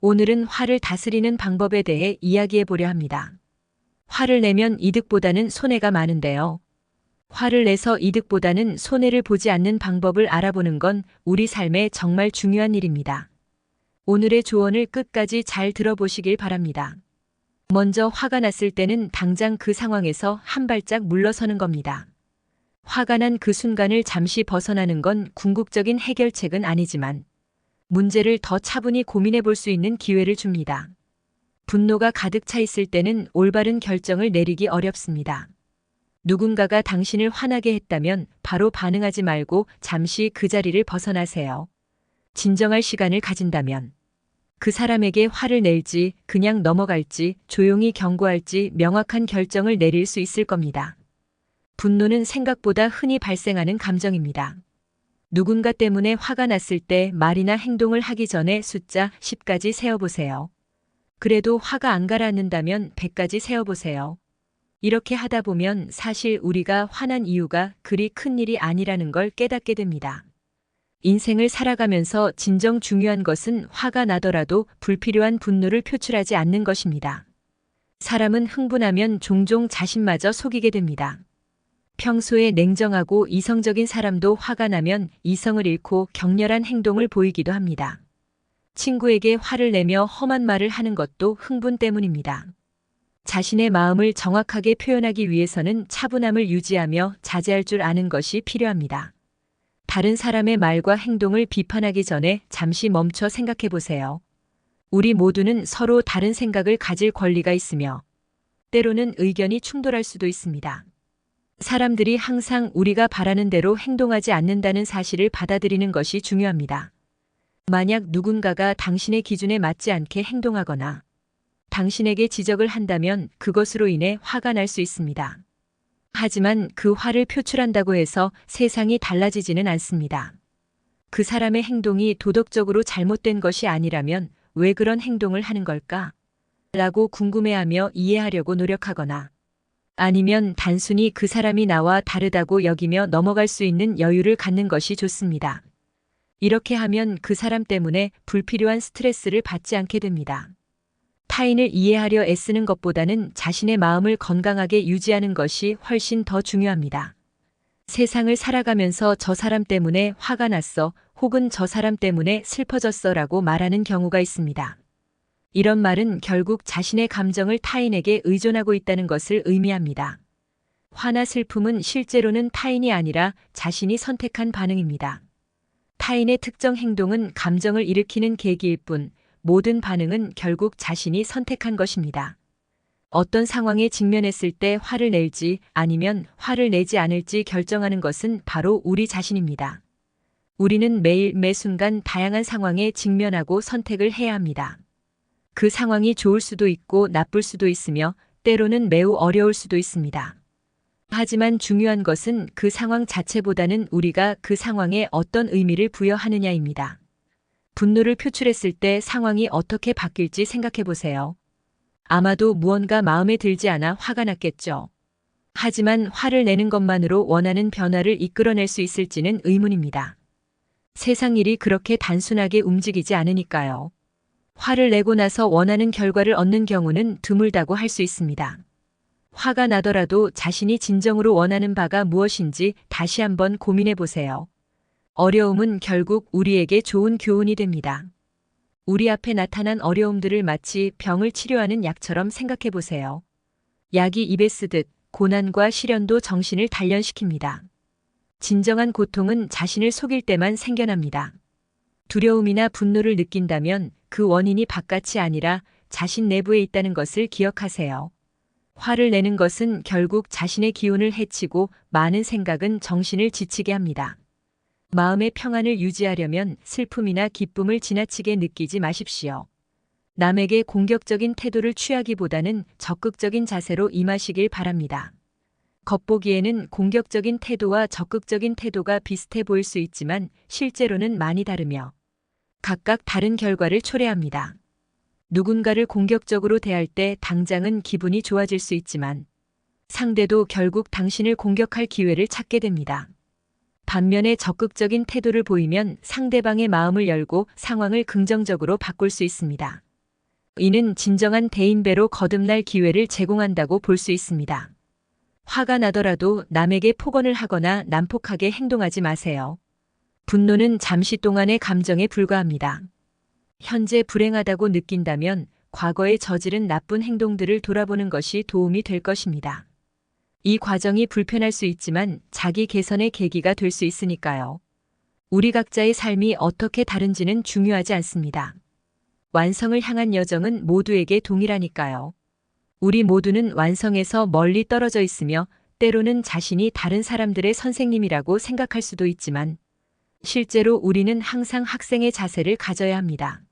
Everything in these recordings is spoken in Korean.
오늘은 화를 다스리는 방법에 대해 이야기해 보려 합니다. 화를 내면 이득보다는 손해가 많은데요. 화를 내서 이득보다는 손해를 보지 않는 방법을 알아보는 건 우리 삶에 정말 중요한 일입니다. 오늘의 조언을 끝까지 잘 들어보시길 바랍니다. 먼저 화가 났을 때는 당장 그 상황에서 한 발짝 물러서는 겁니다. 화가 난 그 순간을 잠시 벗어나는 건 궁극적인 해결책은 아니지만 문제를 더 차분히 고민해 볼 수 있는 기회를 줍니다. 분노가 가득 차 있을 때는 올바른 결정을 내리기 어렵습니다. 누군가가 당신을 화나게 했다면 바로 반응하지 말고 잠시 그 자리를 벗어나세요. 진정할 시간을 가진다면 그 사람에게 화를 낼지 그냥 넘어갈지 조용히 경고할지 명확한 결정을 내릴 수 있을 겁니다. 분노는 생각보다 흔히 발생하는 감정입니다. 누군가 때문에 화가 났을 때 말이나 행동을 하기 전에 숫자 10까지 세어보세요. 그래도 화가 안 가라앉는다면 100까지 세어보세요. 이렇게 하다 보면 사실 우리가 화난 이유가 그리 큰 일이 아니라는 걸 깨닫게 됩니다. 인생을 살아가면서 진정 중요한 것은 화가 나더라도 불필요한 분노를 표출하지 않는 것입니다. 사람은 흥분하면 종종 자신마저 속이게 됩니다. 평소에 냉정하고 이성적인 사람도 화가 나면 이성을 잃고 격렬한 행동을 보이기도 합니다. 친구에게 화를 내며 험한 말을 하는 것도 흥분 때문입니다. 자신의 마음을 정확하게 표현하기 위해서는 차분함을 유지하며 자제할 줄 아는 것이 필요합니다. 다른 사람의 말과 행동을 비판하기 전에 잠시 멈춰 생각해 보세요. 우리 모두는 서로 다른 생각을 가질 권리가 있으며 때로는 의견이 충돌할 수도 있습니다. 사람들이 항상 우리가 바라는 대로 행동하지 않는다는 사실을 받아들이는 것이 중요합니다. 만약 누군가가 당신의 기준에 맞지 않게 행동하거나 당신에게 지적을 한다면 그것으로 인해 화가 날 수 있습니다. 하지만 그 화를 표출한다고 해서 세상이 달라지지는 않습니다. 그 사람의 행동이 도덕적으로 잘못된 것이 아니라면 왜 그런 행동을 하는 걸까? 라고 궁금해하며 이해하려고 노력하거나 아니면 단순히 그 사람이 나와 다르다고 여기며 넘어갈 수 있는 여유를 갖는 것이 좋습니다. 이렇게 하면 그 사람 때문에 불필요한 스트레스를 받지 않게 됩니다. 타인을 이해하려 애쓰는 것보다는 자신의 마음을 건강하게 유지하는 것이 훨씬 더 중요합니다. 세상을 살아가면서 저 사람 때문에 화가 났어 혹은 저 사람 때문에 슬퍼졌어 라고 말하는 경우가 있습니다. 이런 말은 결국 자신의 감정을 타인에게 의존하고 있다는 것을 의미합니다. 화나 슬픔은 실제로는 타인이 아니라 자신이 선택한 반응입니다. 타인의 특정 행동은 감정을 일으키는 계기일 뿐 모든 반응은 결국 자신이 선택한 것입니다. 어떤 상황에 직면했을 때 화를 낼지 아니면 화를 내지 않을지 결정하는 것은 바로 우리 자신입니다. 우리는 매일 매 순간 다양한 상황에 직면하고 선택을 해야 합니다. 그 상황이 좋을 수도 있고 나쁠 수도 있으며 때로는 매우 어려울 수도 있습니다. 하지만 중요한 것은 그 상황 자체보다는 우리가 그 상황에 어떤 의미를 부여하느냐입니다. 분노를 표출했을 때 상황이 어떻게 바뀔지 생각해 보세요. 아마도 무언가 마음에 들지 않아 화가 났겠죠. 하지만 화를 내는 것만으로 원하는 변화를 이끌어낼 수 있을지는 의문입니다. 세상 일이 그렇게 단순하게 움직이지 않으니까요. 화를 내고 나서 원하는 결과를 얻는 경우는 드물다고 할 수 있습니다. 화가 나더라도 자신이 진정으로 원하는 바가 무엇인지 다시 한번 고민해 보세요. 어려움은 결국 우리에게 좋은 교훈이 됩니다. 우리 앞에 나타난 어려움들을 마치 병을 치료하는 약처럼 생각해 보세요. 약이 입에 쓰듯 고난과 시련도 정신을 단련시킵니다. 진정한 고통은 자신을 속일 때만 생겨납니다. 두려움이나 분노를 느낀다면 그 원인이 바깥이 아니라 자신 내부에 있다는 것을 기억하세요. 화를 내는 것은 결국 자신의 기운을 해치고 많은 생각은 정신을 지치게 합니다. 마음의 평안을 유지하려면 슬픔이나 기쁨을 지나치게 느끼지 마십시오. 남에게 공격적인 태도를 취하기보다는 적극적인 자세로 임하시길 바랍니다. 겉보기에는 공격적인 태도와 적극적인 태도가 비슷해 보일 수 있지만 실제로는 많이 다르며 각각 다른 결과를 초래합니다. 누군가를 공격적으로 대할 때 당장은 기분이 좋아질 수 있지만 상대도 결국 당신을 공격할 기회를 찾게 됩니다. 반면에 적극적인 태도를 보이면 상대방의 마음을 열고 상황을 긍정적으로 바꿀 수 있습니다. 이는 진정한 대인배로 거듭날 기회를 제공한다고 볼 수 있습니다. 화가 나더라도 남에게 폭언을 하거나 난폭하게 행동하지 마세요. 분노는 잠시 동안의 감정에 불과합니다. 현재 불행하다고 느낀다면 과거에 저지른 나쁜 행동들을 돌아보는 것이 도움이 될 것입니다. 이 과정이 불편할 수 있지만 자기 개선의 계기가 될 수 있으니까요. 우리 각자의 삶이 어떻게 다른지는 중요하지 않습니다. 완성을 향한 여정은 모두에게 동일하니까요. 우리 모두는 완성에서 멀리 떨어져 있으며 때로는 자신이 다른 사람들의 선생님이라고 생각할 수도 있지만 실제로 우리는 항상 학생의 자세를 가져야 합니다.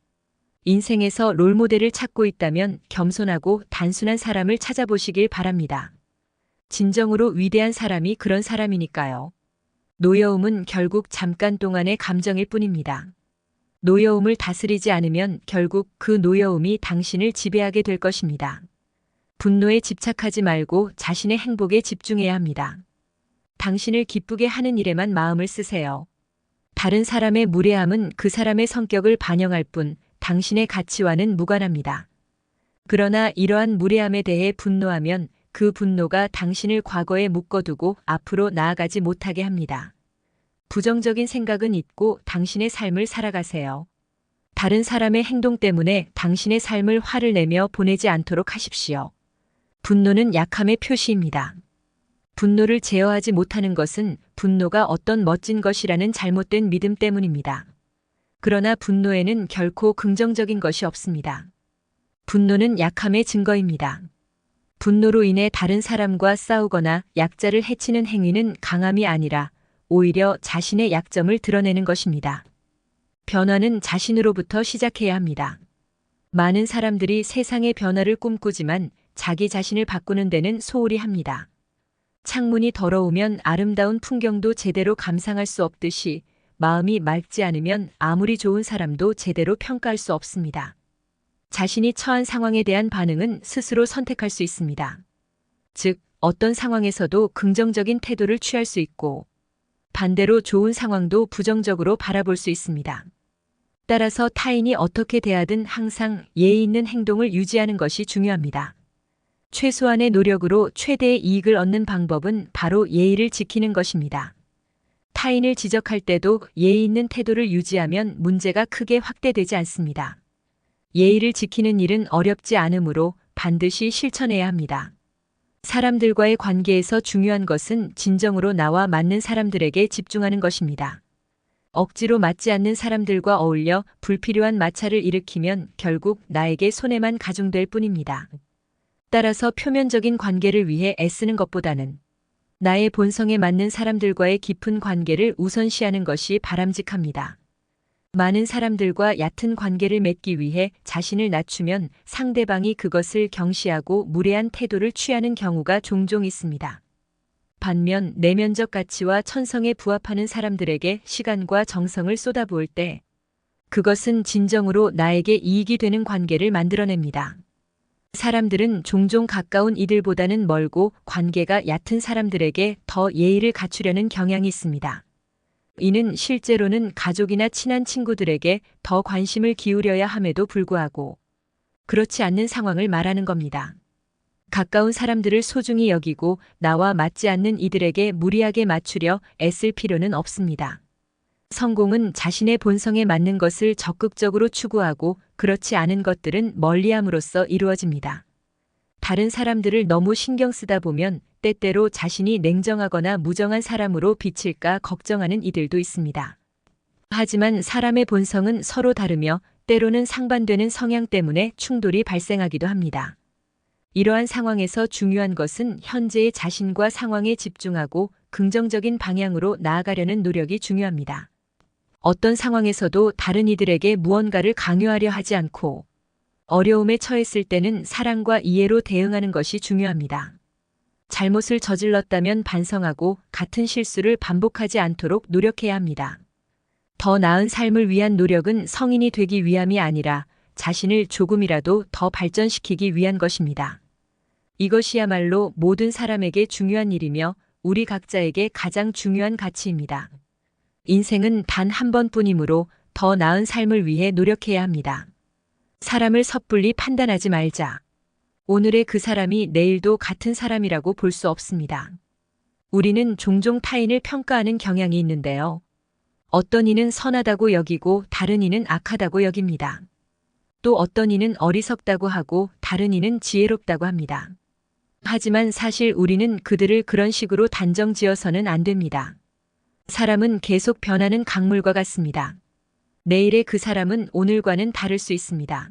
인생에서 롤모델을 찾고 있다면 겸손하고 단순한 사람을 찾아보시길 바랍니다. 진정으로 위대한 사람이 그런 사람이니까요. 노여움은 결국 잠깐 동안의 감정일 뿐입니다. 노여움을 다스리지 않으면 결국 그 노여움이 당신을 지배하게 될 것입니다. 분노에 집착하지 말고 자신의 행복에 집중해야 합니다. 당신을 기쁘게 하는 일에만 마음을 쓰세요. 다른 사람의 무례함은 그 사람의 성격을 반영할 뿐 당신의 가치와는 무관합니다. 그러나 이러한 무례함에 대해 분노하면 그 분노가 당신을 과거에 묶어두고 앞으로 나아가지 못하게 합니다. 부정적인 생각은 잊고 당신의 삶을 살아가세요. 다른 사람의 행동 때문에 당신의 삶을 화를 내며 보내지 않도록 하십시오. 분노는 약함의 표시입니다. 분노를 제어하지 못하는 것은 분노가 어떤 멋진 것이라는 잘못된 믿음 때문입니다. 그러나 분노에는 결코 긍정적인 것이 없습니다. 분노는 약함의 증거입니다. 분노로 인해 다른 사람과 싸우거나 약자를 해치는 행위는 강함이 아니라 오히려 자신의 약점을 드러내는 것입니다. 변화는 자신으로부터 시작해야 합니다. 많은 사람들이 세상의 변화를 꿈꾸지만 자기 자신을 바꾸는 데는 소홀히 합니다. 창문이 더러우면 아름다운 풍경도 제대로 감상할 수 없듯이 마음이 맑지 않으면 아무리 좋은 사람도 제대로 평가할 수 없습니다. 자신이 처한 상황에 대한 반응은 스스로 선택할 수 있습니다. 즉, 어떤 상황에서도 긍정적인 태도를 취할 수 있고, 반대로 좋은 상황도 부정적으로 바라볼 수 있습니다. 따라서 타인이 어떻게 대하든 항상 예의 있는 행동을 유지하는 것이 중요합니다. 최소한의 노력으로 최대의 이익을 얻는 방법은 바로 예의를 지키는 것입니다. 타인을 지적할 때도 예의 있는 태도를 유지하면 문제가 크게 확대되지 않습니다. 예의를 지키는 일은 어렵지 않으므로 반드시 실천해야 합니다. 사람들과의 관계에서 중요한 것은 진정으로 나와 맞는 사람들에게 집중하는 것입니다. 억지로 맞지 않는 사람들과 어울려 불필요한 마찰을 일으키면 결국 나에게 손해만 가중될 뿐입니다. 따라서 표면적인 관계를 위해 애쓰는 것보다는 나의 본성에 맞는 사람들과의 깊은 관계를 우선시하는 것이 바람직합니다. 많은 사람들과 얕은 관계를 맺기 위해 자신을 낮추면 상대방이 그것을 경시하고 무례한 태도를 취하는 경우가 종종 있습니다. 반면 내면적 가치와 천성에 부합하는 사람들에게 시간과 정성을 쏟아부을 때 그것은 진정으로 나에게 이익이 되는 관계를 만들어냅니다. 사람들은 종종 가까운 이들보다는 멀고 관계가 얕은 사람들에게 더 예의를 갖추려는 경향이 있습니다. 이는 실제로는 가족이나 친한 친구들에게 더 관심을 기울여야 함에도 불구하고 그렇지 않는 상황을 말하는 겁니다. 가까운 사람들을 소중히 여기고 나와 맞지 않는 이들에게 무리하게 맞추려 애쓸 필요는 없습니다. 성공은 자신의 본성에 맞는 것을 적극적으로 추구하고 그렇지 않은 것들은 멀리함으로써 이루어집니다. 다른 사람들을 너무 신경 쓰다 보면 때때로 자신이 냉정하거나 무정한 사람으로 비칠까 걱정하는 이들도 있습니다. 하지만 사람의 본성은 서로 다르며 때로는 상반되는 성향 때문에 충돌이 발생하기도 합니다. 이러한 상황에서 중요한 것은 현재의 자신과 상황에 집중하고 긍정적인 방향으로 나아가려는 노력이 중요합니다. 어떤 상황에서도 다른 이들에게 무언가를 강요하려 하지 않고 어려움에 처했을 때는 사랑과 이해로 대응하는 것이 중요합니다. 잘못을 저질렀다면 반성하고 같은 실수를 반복하지 않도록 노력해야 합니다. 더 나은 삶을 위한 노력은 성인이 되기 위함이 아니라 자신을 조금이라도 더 발전시키기 위한 것입니다. 이것이야말로 모든 사람에게 중요한 일이며 우리 각자에게 가장 중요한 가치입니다. 인생은 단 한 번뿐이므로 더 나은 삶을 위해 노력해야 합니다. 사람을 섣불리 판단하지 말자. 오늘의 그 사람이 내일도 같은 사람이라고 볼 수 없습니다. 우리는 종종 타인을 평가하는 경향이 있는데요. 어떤 이는 선하다고 여기고 다른 이는 악하다고 여깁니다. 또 어떤 이는 어리석다고 하고 다른 이는 지혜롭다고 합니다. 하지만 사실 우리는 그들을 그런 식으로 단정 지어서는 안 됩니다. 사람은 계속 변하는 강물과 같습니다. 내일의 그 사람은 오늘과는 다를 수 있습니다.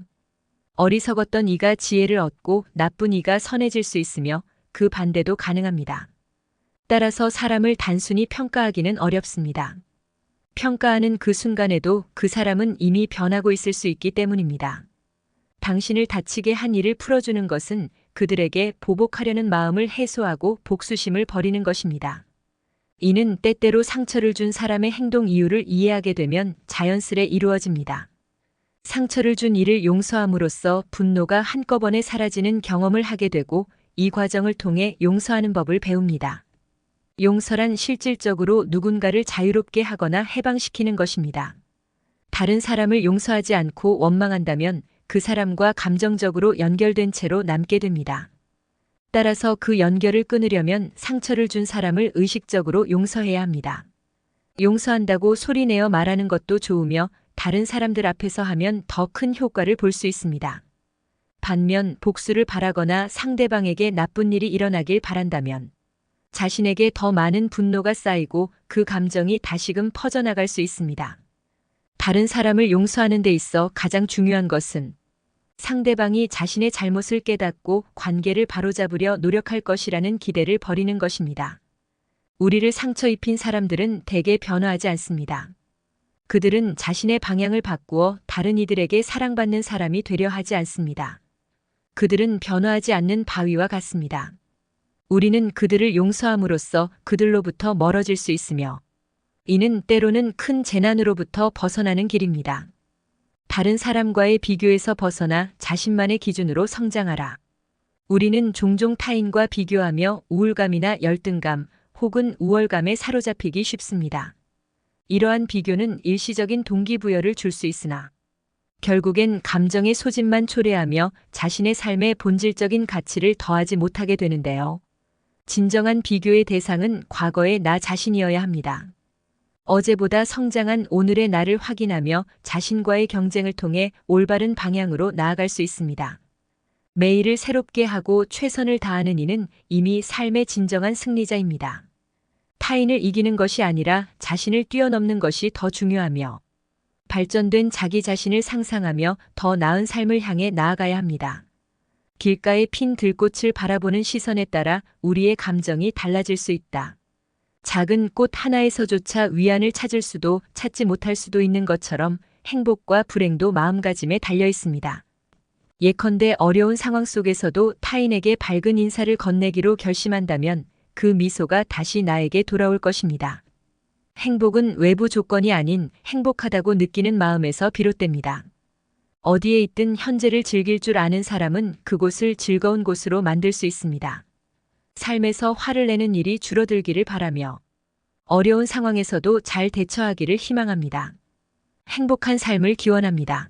어리석었던 이가 지혜를 얻고 나쁜 이가 선해질 수 있으며 그 반대도 가능합니다. 따라서 사람을 단순히 평가하기는 어렵습니다. 평가하는 그 순간에도 그 사람은 이미 변하고 있을 수 있기 때문입니다. 당신을 다치게 한 일을 풀어주는 것은 그들에게 보복하려는 마음을 해소하고 복수심을 버리는 것입니다. 이는 때때로 상처를 준 사람의 행동 이유를 이해하게 되면 자연스레 이루어집니다. 상처를 준 이를 용서함으로써 분노가 한꺼번에 사라지는 경험을 하게 되고 이 과정을 통해 용서하는 법을 배웁니다. 용서란 실질적으로 누군가를 자유롭게 하거나 해방시키는 것입니다. 다른 사람을 용서하지 않고 원망한다면 그 사람과 감정적으로 연결된 채로 남게 됩니다. 따라서 그 연결을 끊으려면 상처를 준 사람을 의식적으로 용서해야 합니다. 용서한다고 소리내어 말하는 것도 좋으며 다른 사람들 앞에서 하면 더 큰 효과를 볼 수 있습니다. 반면 복수를 바라거나 상대방에게 나쁜 일이 일어나길 바란다면 자신에게 더 많은 분노가 쌓이고 그 감정이 다시금 퍼져나갈 수 있습니다. 다른 사람을 용서하는 데 있어 가장 중요한 것은 상대방이 자신의 잘못을 깨닫고 관계를 바로잡으려 노력할 것이라는 기대를 버리는 것입니다. 우리를 상처 입힌 사람들은 대개 변화하지 않습니다. 그들은 자신의 방향을 바꾸어 다른 이들에게 사랑받는 사람이 되려 하지 않습니다. 그들은 변화하지 않는 바위와 같습니다. 우리는 그들을 용서함으로써 그들로부터 멀어질 수 있으며 이는 때로는 큰 재난으로부터 벗어나는 길입니다. 다른 사람과의 비교에서 벗어나 자신만의 기준으로 성장하라. 우리는 종종 타인과 비교하며 우울감이나 열등감 혹은 우월감에 사로잡히기 쉽습니다. 이러한 비교는 일시적인 동기부여를 줄 수 있으나 결국엔 감정의 소진만 초래하며 자신의 삶의 본질적인 가치를 더하지 못하게 되는데요. 진정한 비교의 대상은 과거의 나 자신이어야 합니다. 어제보다 성장한 오늘의 나를 확인하며 자신과의 경쟁을 통해 올바른 방향으로 나아갈 수 있습니다. 매일을 새롭게 하고 최선을 다하는 이는 이미 삶의 진정한 승리자입니다. 타인을 이기는 것이 아니라 자신을 뛰어넘는 것이 더 중요하며 발전된 자기 자신을 상상하며 더 나은 삶을 향해 나아가야 합니다. 길가에 핀 들꽃을 바라보는 시선에 따라 우리의 감정이 달라질 수 있다. 작은 꽃 하나에서조차 위안을 찾을 수도 찾지 못할 수도 있는 것처럼 행복과 불행도 마음가짐에 달려 있습니다. 예컨대 어려운 상황 속에서도 타인에게 밝은 인사를 건네기로 결심한다면 그 미소가 다시 나에게 돌아올 것입니다. 행복은 외부 조건이 아닌 행복하다고 느끼는 마음에서 비롯됩니다. 어디에 있든 현재를 즐길 줄 아는 사람은 그곳을 즐거운 곳으로 만들 수 있습니다. 삶에서 화를 내는 일이 줄어들기를 바라며 어려운 상황에서도 잘 대처하기를 희망합니다. 행복한 삶을 기원합니다.